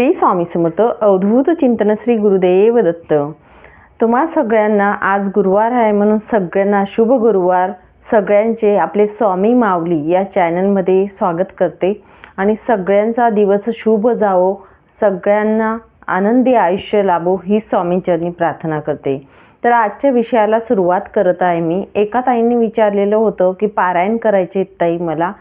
श्री स्वामी समर्थ अवधूत चिंतन श्री गुरुदेव दत्त. तुम्हा सगळ्यांना आज गुरुवार आहे म्हणून सगळ्यांना शुभ गुरुवार. सगळ्यांचे आपले स्वामी माऊली या चॅनलमध्ये स्वागत करते. आणि सगळ्यांचा दिवस शुभ जावो. सगळ्यांना आनंदी आयुष्य लाभो ही स्वामींचरणी प्रार्थना करते. तर आजच्या विषयाला सुरुवात करत आहे मी. एका ताईंनी विचारलेलं होतं की पारायण करायचे ताई मला.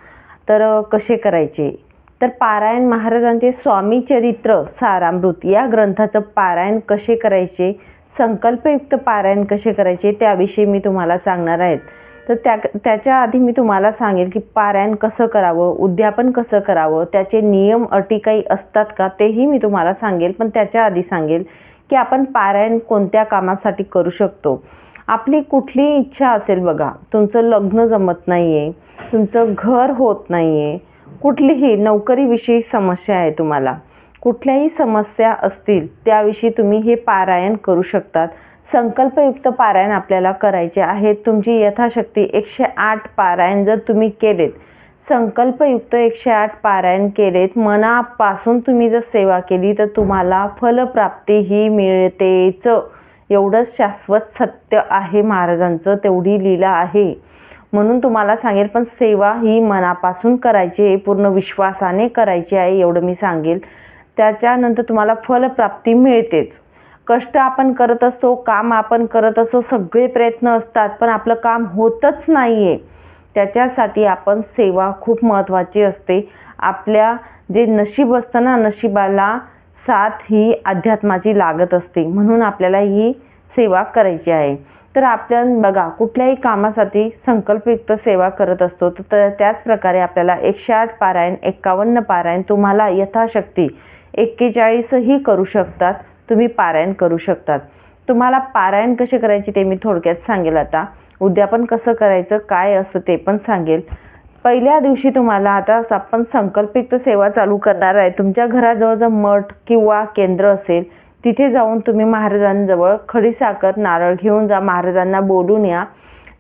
तर कसे करायचे? तर पारायण महाराजांचे स्वामी चरित्र सारामृत. या ग्रंथाचं पारायण कसे करायचे? संकल्पयुक्त पारायण कसे करायचे? त्याविषयी मी तुम्हाला सांगणार आहेत तर त्या त्याच्या आधी मी तुम्हाला सांगेल की पारायण कसं करावं उद्यापन कसं करावं त्याचे नियम अटी काही असतात का तेही मी तुम्हाला सांगेल. पण त्याच्या आधी सांगेल की आपण पारायण कोणत्या कामासाठी करू शकतो. आपली कुठली इच्छा असेल बघा तुमचं लग्न जमत नाही आहे तुमचं घर होत नाही आहे कुठलीही नोकरीविषयी समस्या आहे तुम्हाला. कुठल्याही समस्या असतील त्याविषयी तुम्ही हे पारायण करू शकतात. संकल्पयुक्त पारायण आपल्याला करायचे आहे. तुमची यथाशक्ती एकशे आठ पारायण जर तुम्ही केलेत संकल्पयुक्त एकशे आठ पारायण केलेत मनापासून तुम्ही जर सेवा केली तर तुम्हाला फलप्राप्ती ही मिळतेच. एवढंच शाश्वत सत्य आहे महाराजांचं तेवढी लीला आहे. म्हणून तुम्हाला सांगेल पण सेवा ही मनापासून करायची आहे पूर्ण विश्वासाने करायची आहे एवढं मी सांगेल. त्याच्यानंतर तुम्हाला फलप्राप्ती मिळतेच. कष्ट आपण करत असतो काम आपण करत असतो सगळे प्रयत्न असतात पण आपलं काम होतच नाही आहे त्याच्यासाठी आपण सेवा खूप महत्त्वाची असते. आपल्या जे नशीब असतं ना नशिबाला साथ ही अध्यात्माची लागत असते. म्हणून आपल्याला ही सेवा करायची आहे. तर आपण बघा कुठल्याही कामासाठी संकल्पयुक्त सेवा करत असतो. तर त्याच प्रकारे आपल्याला एकशे आठ पारायण एक्कावन्न पारायण तुम्हाला यथाशक्ती एक्केचाळीसही करू शकतात. तुम्ही पारायण करू शकतात. तुम्हाला पारायण कसे करायचे ते मी थोडक्यात सांगेल आता. उद्यापन कसं करायचं काय असतं ते पण सांगेल. पहिल्या दिवशी तुम्हाला आता आपण संकल्पित सेवा चालू करणार आहे. तुमच्या घराजवळ जर मठ किंवा केंद्र असेल तिथे जाऊन तुम्ही महाराजांजवळ खडीसाखर नारळ घेऊन जा महाराजांना बोलून या.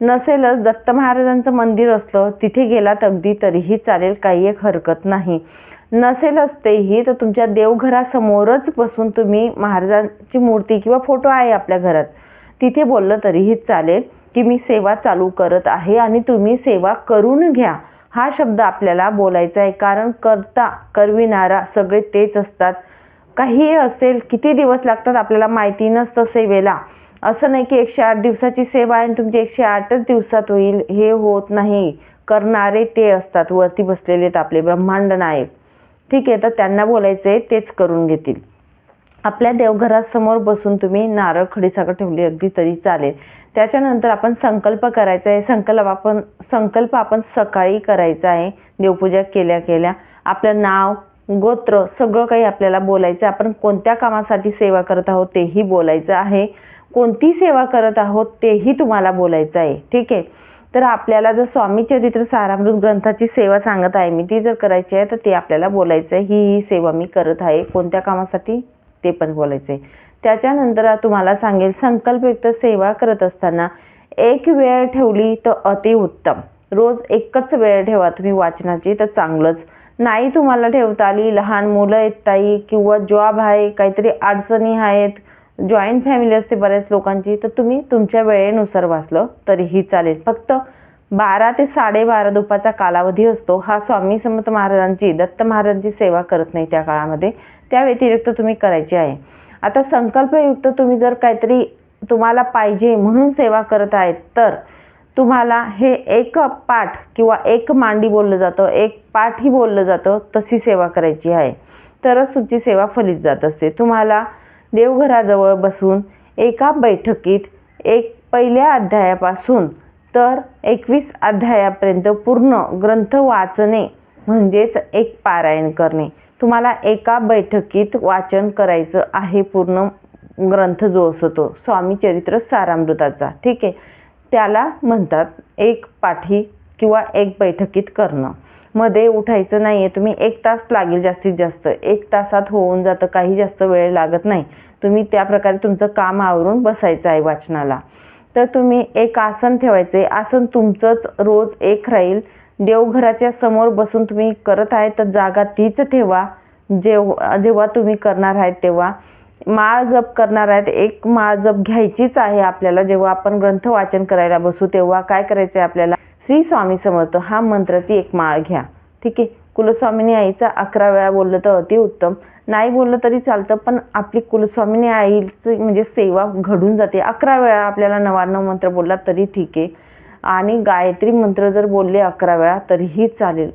नसेलच दत्त महाराजांचं मंदिर असलं तिथे गेलात अगदी तरीही चालेल काही एक हरकत नाही. नसेलच तेही तर तुमच्या देवघरासमोरच बसून तुम्ही महाराजांची मूर्ती किंवा फोटो आहे आपल्या घरात. तिथे बोललं तरीही चालेल की मी सेवा चालू करत आहे आणि तुम्ही सेवा करून घ्या. हा शब्द आपल्याला बोलायचा आहे कारण करता करविणारा सगळे तेच असतात. काही असेल किती दिवस लागतात आपल्याला माहिती नसतं सेवेला. असं नाही की एकशे आठ दिवसाची सेवा आहे आणि तुमची एकशे आठच दिवसात होईल हे होत नाही. करणारे ते असतात वरती बसलेले आहेत आपले ब्रह्मांड नायक. ठीक आहे तर त्यांना बोलायचं आहे तेच करून घेतील. आपल्या देवघरासमोर बसून तुम्ही नारळ खडीसाखर ठेवली अगदी तरी चालेल. त्याच्यानंतर आपण संकल्प करायचा आहे. संकल्प आपण संकल्प आपण सकाळी करायचा आहे. देवपूजा केल्या केल्या. आपलं नाव गोत्र सगळं काही आपल्याला बोलायचं आहे. आपण कोणत्या कामासाठी सेवा करत आहोत तेही बोलायचं आहे. कोणती सेवा करत आहोत तेही तुम्हाला बोलायचं आहे. ठीक आहे? तर आपल्याला जर स्वामी चरित्र सारामृत ग्रंथाची सेवा सांगत आहे मी ती जर करायची आहे तर ते आपल्याला बोलायचं आहे. ही ही सेवा मी करत आहे. कोणत्या कामासाठी? ते पण बोलायचं आहे त्याच्यानंतर तुम्हाला सांगेल संकल्पयुक्त सेवा करत असताना एक वेळ ठेवली तर अतिउत्तम. रोज एकच वेळ ठेवा तुम्ही वाचनाची तर चांगलंच. नाही तुम्हाला ठेवता आली. लहान मुलं आहेत ताई किंवा जॉब आहे काहीतरी अडचणी आहेत जॉईंट फॅमिली असते बऱ्याच लोकांची तर तुम्ही तुमच्या वेळेनुसार वाचलं तरीही चालेल. फक्त बारा ते साडेबारा दुपारचा कालावधी असतो. हा स्वामी समर्थ महाराजांची दत्त महाराजांची सेवा करत नाही त्या काळामध्ये. त्या व्यतिरिक्त तुम्ही करायची आहे. आता संकल्पयुक्त तुम्ही जर काहीतरी तुम्हाला पाहिजे म्हणून सेवा करत आहेत तर तुम्हाला हे एक पाठ किंवा एक मांडी बोललं जातं एक पाठही बोललं जातं तशी सेवा करायची आहे. तरच तुमची सेवा फलित जात असते. तुम्हाला देवघराजवळ बसून एका बैठकीत एक पहिल्या अध्यायापासून तर एकवीस अध्यायापर्यंत पूर्ण ग्रंथ वाचणे म्हणजेच एक पारायण करणे. तुम्हाला एका बैठकीत वाचन करायचं आहे पूर्ण ग्रंथ जो असतो तो. स्वामी चरित्र सारामृताचा. ठीक आहे? त्याला म्हणतात एक पाठी किंवा एक बैठकीत करणं. मध्ये उठायचं नाही आहे तुम्ही एक तास लागेल जास्तीत जास्त. एक तासात होऊन जातं काही जास्त वेळ लागत नाही. तुम्ही त्या प्रकारे तुमचं काम आवरून बसायचं आहे वाचनाला. तर तुम्ही एक आसन ठेवायचं आहे. आसन तुमचंच रोज एक राहील. देवघराच्या समोर बसून तुम्ही करत आहे तर जागा तीच ठेवा. जेव जेव्हा तुम्ही करणार आहेत तेव्हा. माळ जप करणार आहेत. एक माळ जप घ्यायचीच आहे आपल्याला. जेव्हा आपण ग्रंथ वाचन करायला बसू तेव्हा काय करायचं आहे आपल्याला? श्री स्वामी समर्थ हा मंत्र ती एक माळ घ्या. ठीक आहे? कुलस्वामिनी आईचा अकरा वेळा बोललं तर अति उत्तम. नाही बोललं तरी चालतं पण आपली कुलस्वामिनी आईची म्हणजे सेवा घडून जाते. अकरा वेळा आपल्याला नवाण्णव मंत्र बोलला तरी ठीक आहे. आणि गायत्री मंत्र जर बोलले अकरा वेळा तरीही चालेल.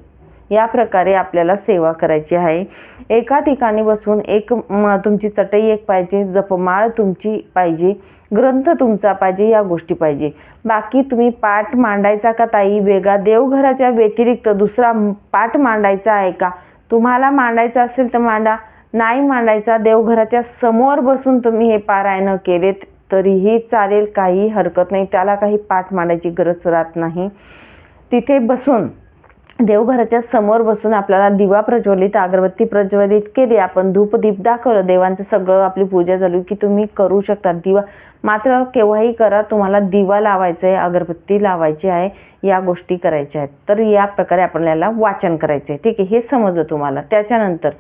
या प्रकारे आपल्याला सेवा करायची आहे. एका ठिकाणी बसून एक म- तुमची चटई एक पाहिजे जपमाळ तुमची पाहिजे ग्रंथ तुमचा पाहिजे या गोष्टी पाहिजे. बाकी तुम्ही पाठ मांडायचा का ताई? वेगळा देवघराच्या व्यतिरिक्त दुसरा पाठ मांडायचा आहे का? तुम्हाला मांडायचा असेल तर मांडा. नाही मांडायचा देवघराच्या समोर बसून तुम्ही हे पारायण केलेत तरीही चालेल काही हरकत नाही. त्याला काही पाठ मांडायची गरज राहत नाही. तिथे बसून देवघराच्या समोर बसून आपल्याला दिवा प्रज्वलित अगरबत्ती प्रज्वलित केली. आपण धूप दीप दाखवलं. देवांचं सगळं आपली पूजा झाली. की तुम्ही करू शकता दिवा. मात्र केव्हाही करा तुम्हाला दिवा लावायचा आहे अगरबत्ती लावायची आहे या गोष्टी करायच्या आहेत. तर या प्रकारे आपल्याला वाचन करायचं आहे ठीक आहे? हे समजलं तुम्हाला. त्याच्यानंतर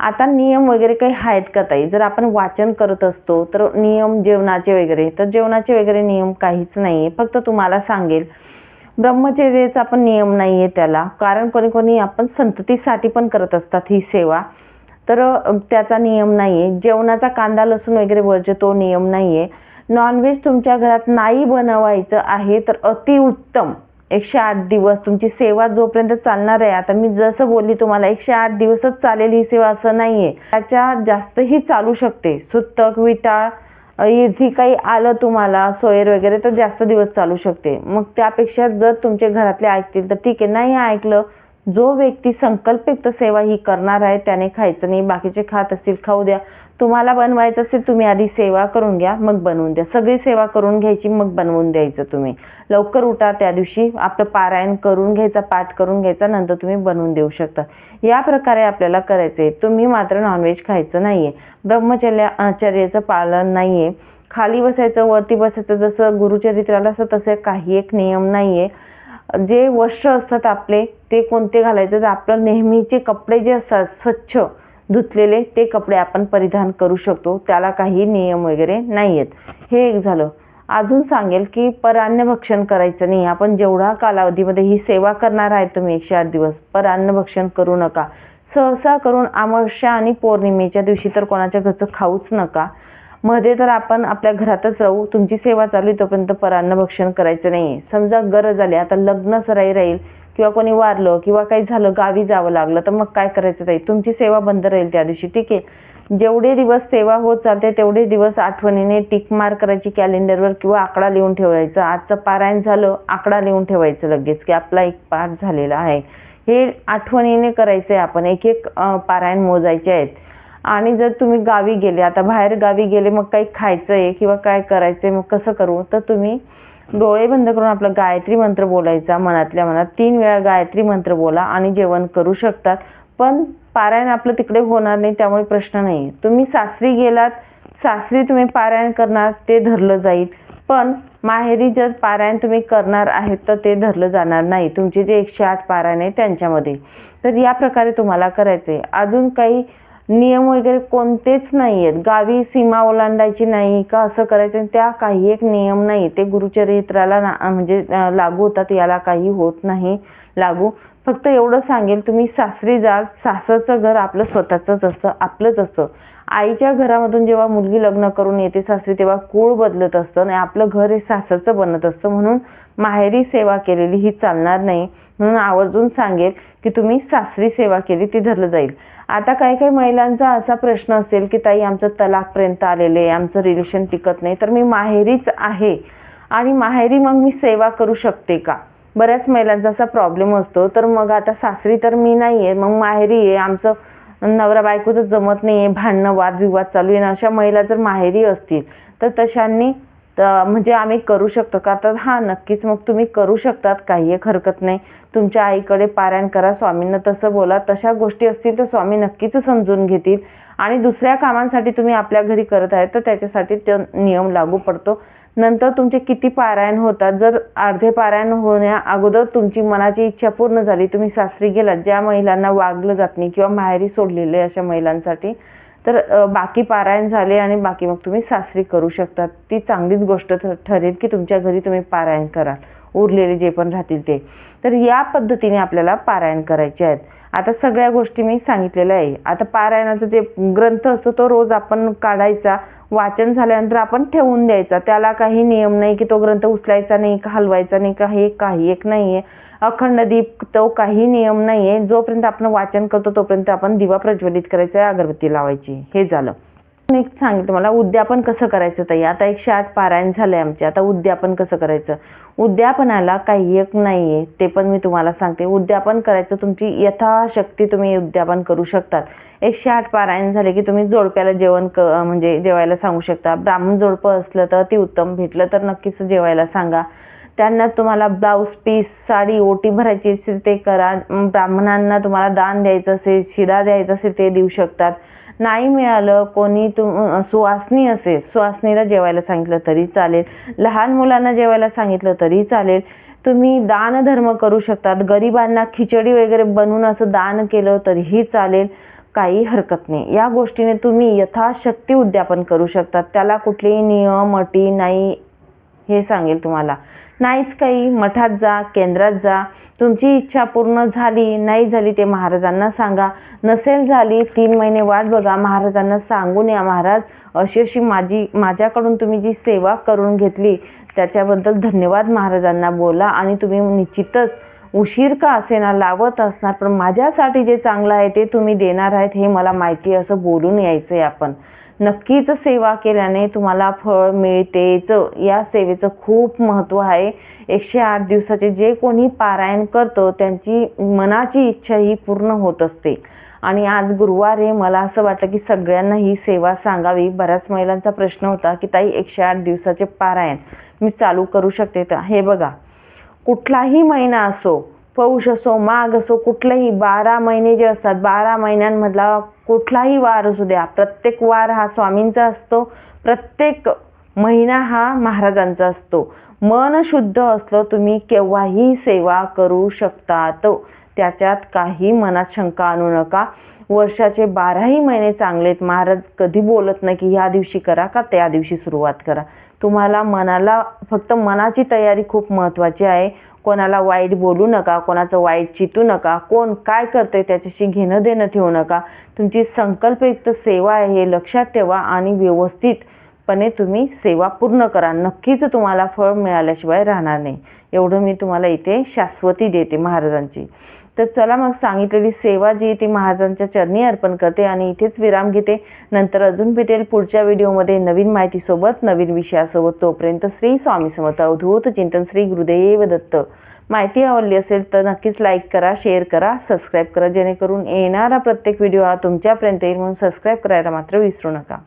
आता नियम वगैरे काही आहेत का ताई? जर आपण वाचन करत असतो तर नियम जेवणाचे वगैरे. तर जेवणाचे वगैरे नियम काहीच नाही आहे फक्त तुम्हाला सांगेल ब्रह्मचर्याचा पण नियम नाही आहे त्याला. कारण कोणी कोणी आपण संततीसाठी पण करत असतात ही सेवा. तर त्याचा नियम नाही आहे जेवणाचा कांदा लसूण वगैरे वरचे तो नियम नाही आहे नॉनव्हेज तुमच्या घरात नाही बनवायचं आहे तर अतिउत्तम एकशे आठ दिवस तुमची सेवा जोपर्यंत चालणार आहे आता मी जसं बोलली तुम्हाला एकशे आठ दिवसच चालेल ही सेवा असं नाही आहे त्याच्या जास्तही चालू शकते. सुतक विटाळ अ, जे काही आलं तुम्हाला सोयर वगैरे तर जास्त दिवस चालू शकते. मग त्यापेक्षा जर तुमचे घरातले ऐकतील तर ठीक आहे. नाही ऐकलं जो व्यक्ती संकल्पित सेवा ही करणार आहे त्याने खायचं नाही बाकीचे खात असतील खाऊ द्या. तुम्हाला बनवायचं असेल तुम्ही आधी सेवा करून घ्या मग बनवून द्या. सगळी सेवा करून घ्यायची मग बनवून द्यायचं तुम्ही. लवकर उठा त्या दिवशी आपलं पारायण करून घ्यायचा पाठ करून घ्यायचा नंतर तुम्ही बनवून देऊ शकता. या प्रकारे आपल्याला करायचं आहे तुम्ही मात्र नॉनव्हेज खायचं नाही आहे ब्रह्मचर्या आचर्याचं पालन नाही आहे खाली बसायचं वरती बसायचं जसं गुरुचरित्राला असं तसं काही एक नियम नाही आहे जे वस्त्र असतात आपले ते कोणते घालायचं? तर आपलं नेहमीचे कपडे जे असतात स्वच्छ धुतलेले ते कपडे आपण परिधान करू शकतो. त्याला काही नियम वगैरे नाही आहेत हे एक झालं. अजून सांगेल की परान्न भक्षण करायचं नाही. आपण जेवढा कालावधीमध्ये ही सेवा करणार आहे तुम्ही एकशे आठ दिवस परान्न भक्षण करू नका. सहसा करून अमावस्या आणि पौर्णिमेच्या दिवशी तर कोणाच्या घरचं खाऊच नका. मध्ये तर आपण आपल्या घरातच राहू. तुमची सेवा चालू तोपर्यंत परान्न भक्षण करायचं नाही समजा गरज आली आता लग्न सराई राहील. किंवा कोणी वारलं किंवा काही झालं गावी जावं लागलं तर मग काय करायचं ताई? तुमची सेवा बंद राहील त्या दिवशी ठीक आहे? जेवढे दिवस सेवा होत चालते तेवढे दिवस आठवणीने टिक मार करायची कॅलेंडरवर किंवा आकडा लिहून ठेवायचा. आजचं पारायण झालं आकडा लिहून ठेवायचं लगेच की आपला एक पाठ झालेला आहे. हे आठवणीने करायचं आहे आपण. एक एक पारायण मोजायचे आहेत. आणि जर तुम्ही गावी गेले आता बाहेर गावी गेले मग काही खायचं आहे किंवा काय करायचं आहे मग कसं करू? तर तुम्ही डोळे बंद करून आपलं गायत्री मंत्र बोलायचा मनातल्या मनात तीन वेळा गायत्री मंत्र बोला आणि जेवण करू शकतात. पण पारायण आपलं तिकडे होणार नाही त्यामुळे प्रश्न नाही तुम्ही सासरी गेलात सासरी तुम्ही पारायण करणार ते धरलं जाईल. पण माहेरी जर पारायण तुम्ही करणार आहेत तर ते धरलं जाणार नाही. तुमचे जे एकशे आठ पारायण आहे त्यांच्यामध्ये. तर या प्रकारे तुम्हाला करायचं आहे अजून काही नियम वगैरे कोणतेच नाही आहेत गावी सीमा ओलांडायची नाही का असं करायचं आणि त्या काही एक नियम नाही. ते गुरुचरित्राला ना म्हणजे लागू होतात याला काही होत नाही लागू. फक्त एवढं सांगेल तुम्ही सासरी जाल सासरचं घर आपलं स्वतःचंच असतं आपलंच असतं. आईच्या घरामधून जेव्हा मुलगी लग्न करून येते सासरी तेव्हा कूळ बदलत असतं आणि आपलं घर हे सासरचं बनत असतं म्हणून माहेरी सेवा केलेली ही चालणार नाही म्हणून आवर्जून सांगेल की तुम्ही सासरी सेवा केली ती धरलं जाईल. आता काही काही महिलांचा असा प्रश्न असेल की ताई आमचं तलाकपर्यंत आलेलं आहे आमचं रिलेशन टिकत नाही तर मी माहेरीच आहे आणि माहेरी मग मी सेवा करू शकते का? बऱ्याच महिलांचा असा प्रॉब्लेम असतो. तर मग आता सासरी तर मी नाही आहे मग माहेरी आहे आमचं नवरा बायकोचं जमत नाही आहे भांडणं वादविवाद चालू आहे ना अशा महिला जर माहेरी असतील तर तशांनी तर म्हणजे आम्ही करू शकतो का? तर हां नक्कीच. मग तुम्ही करू शकतात. काही एक हरकत नाही. तुमच्या आईकडे पारायण करा. स्वामींना तसं बोला. तशा गोष्टी असतील तर स्वामी नक्कीच समजून घेतील. आणि दुसऱ्या कामांसाठी तुम्ही आपल्या घरी करत आहे तर त्याच्यासाठी तो नियम लागू पडतो. नंतर तुमचे किती पारायण होतात? जर अर्धे पारायण होण्या अगोदर तुमची मनाची इच्छा पूर्ण झाली तुम्ही सासरी गेलात ज्या महिलांना वागलं जात नाही किंवा माहेरी सोडलेले अशा महिलांसाठी तर बाकी पारायण झाले आणि बाकी मग तुम्ही सासरी करू शकता ती चांगलीच गोष्ट ठ- ठरेल की तुमच्या घरी तुम्ही पारायण कराल. उरलेले जे पण राहतील ते. तर या पद्धतीने आपल्याला पारायण करायचे आहेत. आता सगळ्या गोष्टी मी सांगितलेल्या आहे. आता पारायणाचा जे ग्रंथ असतो तो रोज आपण काढायचा. वाचन झाल्यानंतर आपण ठेवून द्यायचा. त्याला काही नियम नाही की तो ग्रंथ उचलायचा नाही का हलवायचा नाही का हे काही एक नाही आहे अखंड दीप तो काही नियम नाही आहे जोपर्यंत आपण वाचन करतो तोपर्यंत आपण दिवा प्रज्वलित करायचा अगरबत्ती लावायची. हे झालं. एक सांगितलं मला उद्यापन कसं करायचं ताई? आता एकशे आठ पारायण झाले आमचे आता उद्यापन कसं करायचं? उद्यापनाला काही एक नाही आहे ते पण मी तुम्हाला सांगते. उद्यापन करायचं तुमची यथाशक्ती तुम्ही उद्यापन करू शकतात. एकशे आठ पारायण झाले की तुम्ही जोडप्याला जेवण क म्हणजे जेवायला सांगू शकता. ब्राह्मण जोडपं असलं तर ती उत्तम भेटलं तर नक्कीच जेवायला सांगा. त्यांना तुम्हाला ब्लाऊज पीस साडी ओटी भरायची असेल ते करा. ब्राह्मणांना तुम्हाला दान द्यायचं असेल शिरा द्यायचं असेल ते देऊ शकतात. नाही मिळालं कोणी तुम सुवासनी असेल सुवासनीला जेवायला सांगितलं तरी चालेल. लहान मुलांना जेवायला सांगितलं तरी चालेल. तुम्ही दानधर्म करू शकतात. गरिबांना खिचडी वगैरे बनवून असं दान केलं तरीही चालेल. काही हरकत नाही. या गोष्टीने तुम्ही यथाशक्ती उद्यापन करू शकतात. त्याला कुठलेही नियम अटी नाही हे सांगेल तुम्हाला. नाहीच काही. मठात जा केंद्रात जा. तुमची इच्छा पूर्ण झाली नाही झाली ते महाराजांना सांगा. नसेल झाली तीन महिने वाट बघा. महाराजांना सांगून या. महाराज अशी अशी माझी माझ्याकडून तुम्ही जी सेवा करून घेतली त्याच्याबद्दल धन्यवाद महाराजांना बोला. आणि तुम्ही निश्चितच उशीर का असेना लावत असणार? पण माझ्यासाठी जे चांगलं आहे ते तुम्ही देणार आहेत हे मला माहिती असं बोलून यायचं आहे आपण. नक्कीच सेवा केल्याने तुम्हाला फळ मिळतेच या सेवेचं खूप महत्त्व आहे. एकशे आठ दिवसाचे जे कोणी पारायण करतं त्यांची मनाची इच्छा ही पूर्ण होत असते. आणि आज गुरुवार आहे मला असं वाटलं की सगळ्यांना ही सेवा सांगावी. बऱ्याच महिलांचा प्रश्न होता की ताई एकशे आठ दिवसाचे पारायण मी चालू करू शकते तर हे बघा. कुठलाही महिना असो पौष असो माघ असो कुठलंही बारा महिने जे असतात बारा महिन्यांमधला कुठलाही वार असू द्या प्रत्येक वार हा स्वामींचा असतो प्रत्येक महिना हा महाराजांचा असतो. मन शुद्ध असलं तुम्ही केव्हाही सेवा करू शकतात. त्याच्यात काही मनात शंका आणू नका. वर्षाचे बाराही महिने चांगले आहेत. महाराज कधी बोलत नाही की ह्या दिवशी करा का त्या दिवशी सुरुवात करा. तुम्हाला मनाला फक्त मनाची तयारी खूप महत्त्वाची आहे. कोणाला वाईट बोलू नका कोणाचं वाईट चितू नका कोण काय करतंय त्याच्याशी घेणं देणं ठेवू नका. तुमची संकल्पयुक्त सेवा आहे हे लक्षात ठेवा आणि व्यवस्थितपणे तुम्ही सेवा पूर्ण करा. नक्कीच तुम्हाला फळ मिळाल्याशिवाय राहणार नाही. एवढं मी तुम्हाला इथे शाश्वती देते महाराजांची. तर चला मग सांगितलेली सेवा जी ती महाराजांच्या चरणी अर्पण करते आणि इथेच विराम घेते. नंतर अजून भेटेल पुढच्या व्हिडिओमध्ये नवीन माहितीसोबत नवीन विषयासोबत. तोपर्यंत श्री स्वामी समर्थ. अवधूत चिंतन श्री गुरुदेव दत्त. माहिती आवडली असेल तर नक्कीच लाईक करा शेअर करा सबस्क्राईब करा जेणेकरून येणारा प्रत्येक व्हिडिओ हा तुमच्यापर्यंत येईल म्हणून सबस्क्राईब करायला मात्र विसरू नका.